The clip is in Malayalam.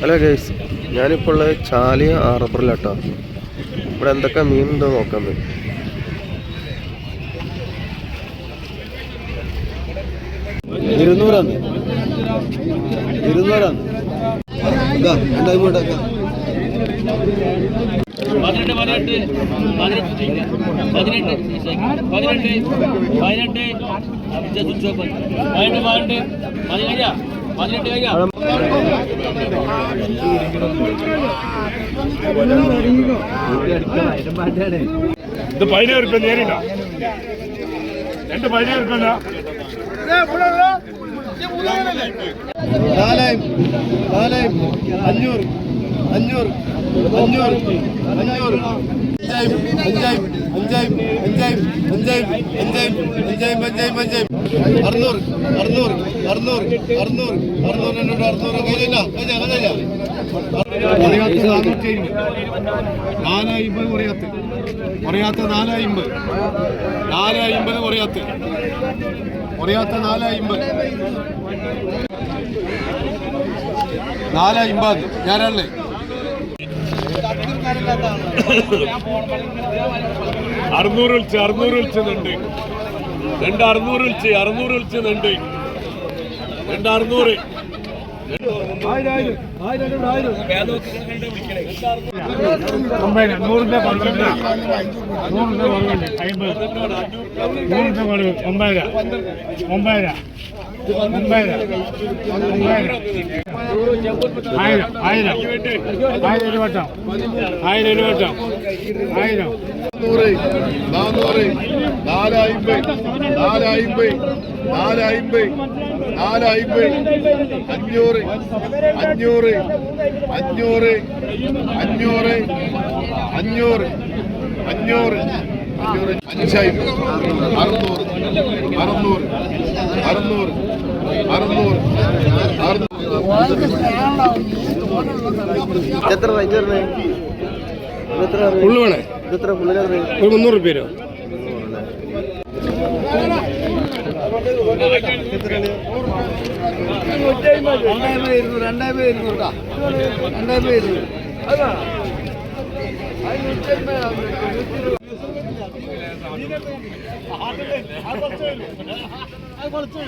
ഹലോ ഗൈസ് ഞാനിപ്പോൾ ഉള്ളത് ചാലിയ ആറബറിലാട്ടോ ഇവിടെ എന്തൊക്കെ മീൻ ഉണ്ടോ നോക്കാൻ പറ്റും ഇരുന്നൂറാണ് ഇരുന്നൂറാണ് പതിനെട്ട് പതിനെട്ട് പതിനെട്ട് പതിനെട്ട് പതിനെട്ട് പതിനെട്ട് പതിനെട്ട് പതിനെട്ട് പതിനെട്ട് പതിനഞ്ചാ പതിനെട്ട് കഴിഞ്ഞാ ഇത് പതിനേഴ് റുപ്യ നേരില്ല രണ്ട് പതിനേഴ് റുപ്യ നാലായിരം നാലായിരം അഞ്ഞൂറ് അഞ്ഞൂറ് അഞ്ഞൂറ് അഞ്ഞൂറ് അഞ്ചായിരം അഞ്ചായിരം അഞ്ചായിരം അഞ്ചായിരം അഞ്ചായിരം അഞ്ചായിരം അഞ്ചായിരം അഞ്ചായിരം അഞ്ചായും അറുന്നൂറ് അറുന്നൂറ് അറുന്നൂറ് അറുന്നൂറ് അറുന്നൂറ് എന്നോട് അറുന്നൂറ് കയ്യിലില്ല കഴിഞ്ഞ കഴിഞ്ഞ നാനൂറ്റി കുറയാത്ത കുറയാത്ത നാല് അമ്പത് കുറയാത്ത കുറയാത്ത നാല് അമ്പത് ഞാനല്ലേ അറുന്നൂറ് വിളിച്ച് അറുന്നൂറ് വിളിച്ചതുണ്ട് രണ്ട് അറുന്നൂറ് വിളിച്ച് അറുന്നൂറ് വിളിച്ച് രണ്ട് രണ്ട് അറുന്നൂറ്. നൂറിന്റെ പന്ത്രണ്ട് ഒമ്പതര ഒമ്പതര. ആയിരം ആയിരം ആയിരം ഒരു വട്ടം ആയിരം ഒരു വട്ടം ആയിരം നൂറ് നാനൂറ് നാലായിമ്പത് നാലായിമ്പത് നാലായിമ്പത് നാലായിമ്പത് അഞ്ഞൂറ് അഞ്ഞൂറ് അഞ്ഞൂറ് അഞ്ഞൂറ് അഞ്ഞൂറ് അഞ്ഞൂറ് അഞ്ഞൂറ് അഞ്ചായിരം അറുന്നൂറ് അറുന്നൂറ് അറുന്നൂറ് അറുന്നൂറ് എത്ര റേറ്റ് വരുന്നത് ഇതെത്ര ഫുള്ള് വേണേ. ഇതെത്ര ഫുള്ളിന് ഒരു മുന്നൂറ് റുപ്യ രണ്ടായിരം രൂപ ഇരുന്നൂറ് രണ്ടായിരം രൂപ ഇരുന്നൂറ് രണ്ടായിരം രൂപ കളിച്ചു